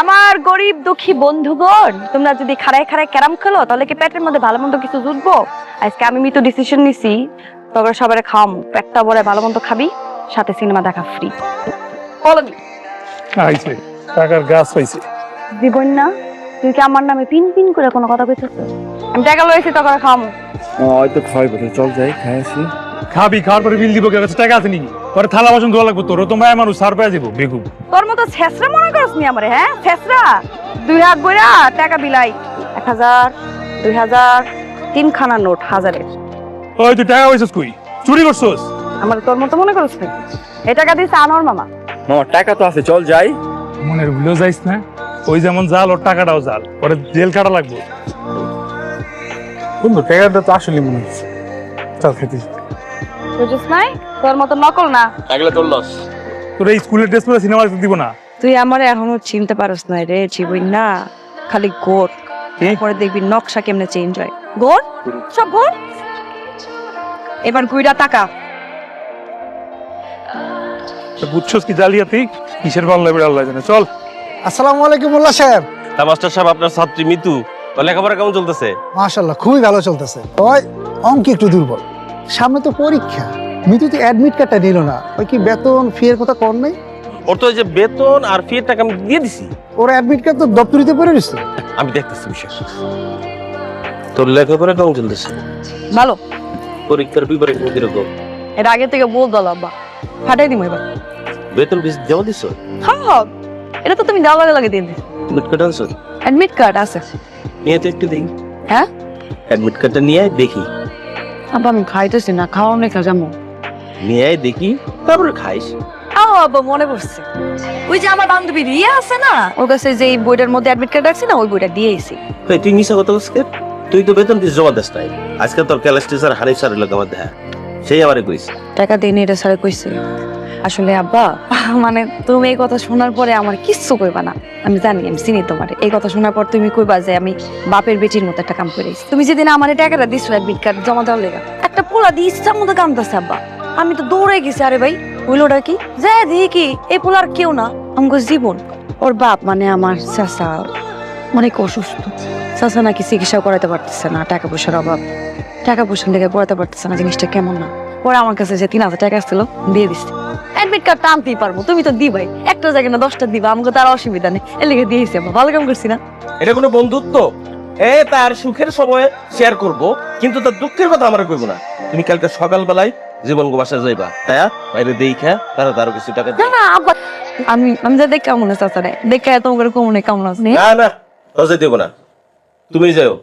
আমার গরিব দুঃখী বন্ধুগণ তোমরা যদি খাড়ায় খাড়ায় ক্যারাম খেলো তাহলে কি পেটের মধ্যে ভালো মন্দ কিছু জুটবো? আজকে আমি মিতো ডিসিশন নিছি তবে সবাই খাওয়ামু পেটটা ভরে ভালো মন্দ খাবি সাথে সিনেমা দেখা ফ্রি বলো আইছে টাকার গাছ পাইছে জীবন না তুই কি আমার নামে পিন পিন করে কোনো কথা কইছিস আমি টাকা লইছি তো করে খাওয়ামু। হয়তো খাওয়াই চল যাই খাই আসি। খাবি খাওয়ার পরে বিল দিব কে কাছে টাকা আছে নাকি? পরে থালা বাসন ধোয়া লাগবে তোর তো মায়া মানুষ সার পাই যাব বেগুন তোর মতো ছেসরা মনে করস নি আমারে হ্যাঁ? ছেসরা দুই হাত বইরা টাকা বিলাই এক হাজার দুই হাজার তিনখানা নোট হাজারের। ওই তুই টাকা পাইছিস কই? চুরি করছস? আমার তোর মতো মনে করস নাকি? এই টাকা দিয়েছে আনোয়ার মামা। মামা টাকা তো আছে চল যাই। মনের ভুলেও যাইস না? ওই যেমন জাল ওর টাকাটাও জাল। পরে জেল কাটা লাগবে। বন্ধু টাকাটা তো আসলে মনে হচ্ছে। চল খেতে বুঝিস নাই? তোর মতো নকল না। টাকলে তোর লস তোর এই স্কুলের ড্রেস পরে সিনেমা দেখতে দিব না। তুই আমার এখনও চিনতে পারস না রে জীবন না। খালি গোর। পরে দেখবি নকশা কেমনে চেঞ্জ হয়। গোর? সব গোর? এবার গুইরা বুঝছস কি জালিয়াতি কিসের লাগবে আল্লাহ জানে। চল। আসসালামু আলাইকুম মোল্লা সাহেব। তা মাস্টার সাহেব আপনার ছাত্রী মিতু তো লেখাপড়া কেমন চলতেছে? মাশাল্লাহ খুবই ভালো চলতেছে। ওই অঙ্ক একটু দুর্বল। সামনে তো পরীক্ষা। মিতু তো অ্যাডমিট কার্ডটা নিল না। ওই কি বেতন ফি এর কথা কর নাই? ওর তো যে বেতন আর ফি টাকা আমি দিয়ে দিছি। ওর অ্যাডমিট কার্ড তো দপ্তরিতে পড়ে রয়েছে। আমি দেখতেছি বিষয়। তোর লেখাপড়া কেমন চলতেছে? ভালো। পরীক্ষার বিপরীত কীরকম এর আগে থেকে বল দল আব্বা। ফাটাই দিমু এবার। বেতন বেশি জমা দিছ? হ্যাঁ হ্যাঁ। এটা তো তুমি দেওয়া লাগে লাগে দিন অ্যাডমিট কার্ড আনছো? অ্যাডমিট কার্ড আছে। নিয়ে তো একটু দেখি হ্যাঁ? অ্যাডমিট কার্ডটা নিয়ে দেখি। আব্বা আমি খাইতেছি না খাওয়ানো রেখা যাব নিয়ে আয় দেখি তারপরে খাইস। আও আব্বা মনে পড়ছে। ওই যে আমার বান্ধবী রিয়া আছে না ওর কাছে যে এই বইটার মধ্যে অ্যাডমিট কার্ড রাখছি না ওই বইটা দিয়ে এসি তুই তুই তো বেতন দিস জমা দিস নাই আজকে তোর ক্যালাস টিচার হারিফ স্যারের লোক আমার দেখা সেই আমারে কইস। টাকা দিয়ে নিয়ে এটা স্যারে কইছে। আসলে আব্বা মানে তুমি এই কথা শোনার পরে আমার কিচ্ছু কইবা না। আমি জানি আমি চিনি তোমার। এই কথা শোনার পর তুমি কইবা যে আমি বাপের বেটির মতো একটা কাম করেছি তুমি যেদিন আমার টাকাটা দিছো অ্যাডমিট কার্ড জমা দেওয়ার লেগা। পোলা দিয়ে ইচ্ছার মতো কামতেছে আব্বা। আমি তো দৌড়ে গেছি, আরে ভাই, হইলোটা কি? যে দিয়ে কি এই পোলার কেউ না আমার জীবন। ওর বাপ মানে আমার চাচা, অনেক অসুস্থ। চাচা নাকি চিকিৎসা করাতে পারতেছে না, টাকা পয়সার অভাব। টাকা পয়সা লেগে পড়াতে পারতেছে না, জিনিসটা কেমন না। পরে আমার কাছে যে তিন হাজার টাকা আসছিল, দিয়ে দিচ্ছে অ্যাডমিট কার্ড টানতেই পারব, তুমি তো দিবাই। একটা জায়গায় না দশটা দিবা, আমাকে তার অসুবিধা নেই। এর দিয়েছি আমরা ভালো কাম করছি না। এটা কোনো বন্ধুত্ব? এ তার সুখের সময় শেয়ার করব কিন্তু তার দুঃখের কথা আমরা কইব না। তুমি কালকে সকালবেলায় জীবন গোবাসা যাইবা। তাই? বাইরে দেখা তারা তারও কিছু টাকা না না আমি আমি যা দেখে কেমন আছে দেখে তোমার কেমন কেমন আছে? না না তো যেতে না। তুমি যাও।